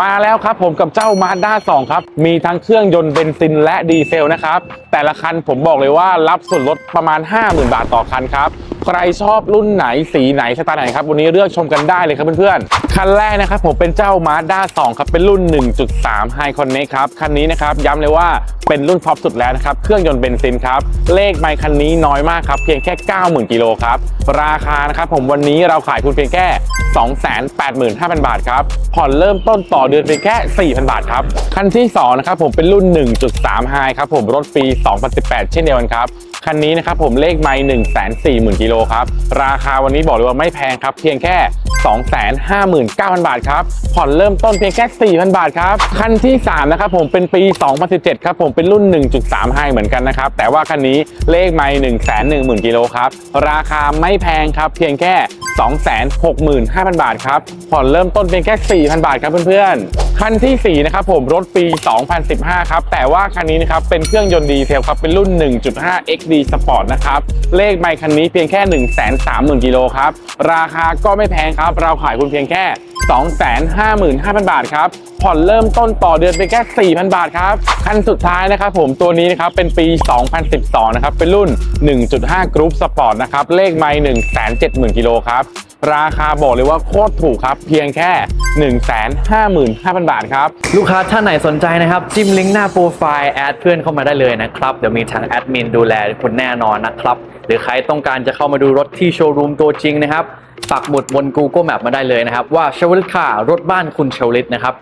มาแล้วครับผมกับเจ้า Mazda 2 ครับ มีทั้งเครื่องยนต์เบนซินและดีเซลนะครับ แต่ละคันผมบอกเลยว่ารับส่วนลดประมาณ 50,000 บาทต่อคันครับ ใครชอบรุ่นไหนสีไหนสไตล์ไหนครับ วันนี้เลือกชมกันได้เลยครับเพื่อนๆ คันแรกนะครับผมเป็นเจ้า Mazda 2 ครับเป็นรุ่น 1.3 High Connect ครับ คันนี้นะครับย้ำเลยว่าเป็นรุ่นท็อปสุดแล้วนะครับ เครื่องยนต์เบนซินครับ เลขไมค์คันนี้น้อยมากครับ เพียงแค่ 90,000 กิโลครับ ราคานะครับผมวันนี้เราขายคุณเพียงแค่ 285,000 บาทครับ ผ่อนเริ่มต้นต่อเดือนเพียงแค่ 4,000 บาทครับ คันที่2นะครับผมเป็นรุ่น 1.3 High ครับผมรถปี 2018 เช่นเดียวกันครับ คันนี้นะครับผมเลขไมล์140,000กิโลครับ ราคาวันนี้บอกเลยว่าไม่แพงครับ เพียงแค่ 259,000 บาทครับ ผ่อนเริ่มต้นเพียงแค่ 4,000 บาทครับ คันที่ 3 นะครับผมเป็นปี 2017 ครับผมเป็นรุ่น 1.3 High เหมือนกันนะครับ แต่ว่าคันนี้เลขไมล์110,000 กิโลครับ ราคาไม่แพงครับ เพียงแค่ 265,000 บาทครับ ผ่อนเริ่มต้นเพียงแค่ 4,000 บาทครับเพื่อนๆ คันทีสี่ 4 นะครับผมรถปี 2015 ครับ แต่ว่าคันนี้นะครับเป็นเครื่องยนต์ดีเซลครับ เป็นรุ่น 1.5 XD Sport นะครับ เลขไมค์คันนี้เพียงแค่ 130,000 กิโลครับ ราคาก็ไม่แพงครับ เราขายคุณเพียงแค่ 255,000 บาทครับ ผ่อนเริ่มต้นต่อเดือนเพียงแค่ 4,000 บาทครับ คันสุดท้ายนะครับผมตัวนี้นะครับเป็นปี 2012 นะครับ เป็นรุ่น 1.5 Group Sport นะครับ เลขไมค์170,000 กิโลครับ ราคาบอกเลยว่าโคตรถูกครับ เพียงแค่ 155,000 บาทครับ ลูกค้าท่านไหนสนใจนะครับ จิ้มลิงก์หน้าโปรไฟล์แอดเพื่อนเข้ามาได้เลยนะครับ เดี๋ยวมีทางแอดมินดูแลคุณแน่นอนนะครับ หรือใครต้องการจะเข้ามาดูรถที่โชว์รูมตัวจริงนะครับ ปักหมุดบน Google Map มาได้เลยนะครับ ว่าเชวลิตค่ารถบ้านคุณเชวลิตนะครับ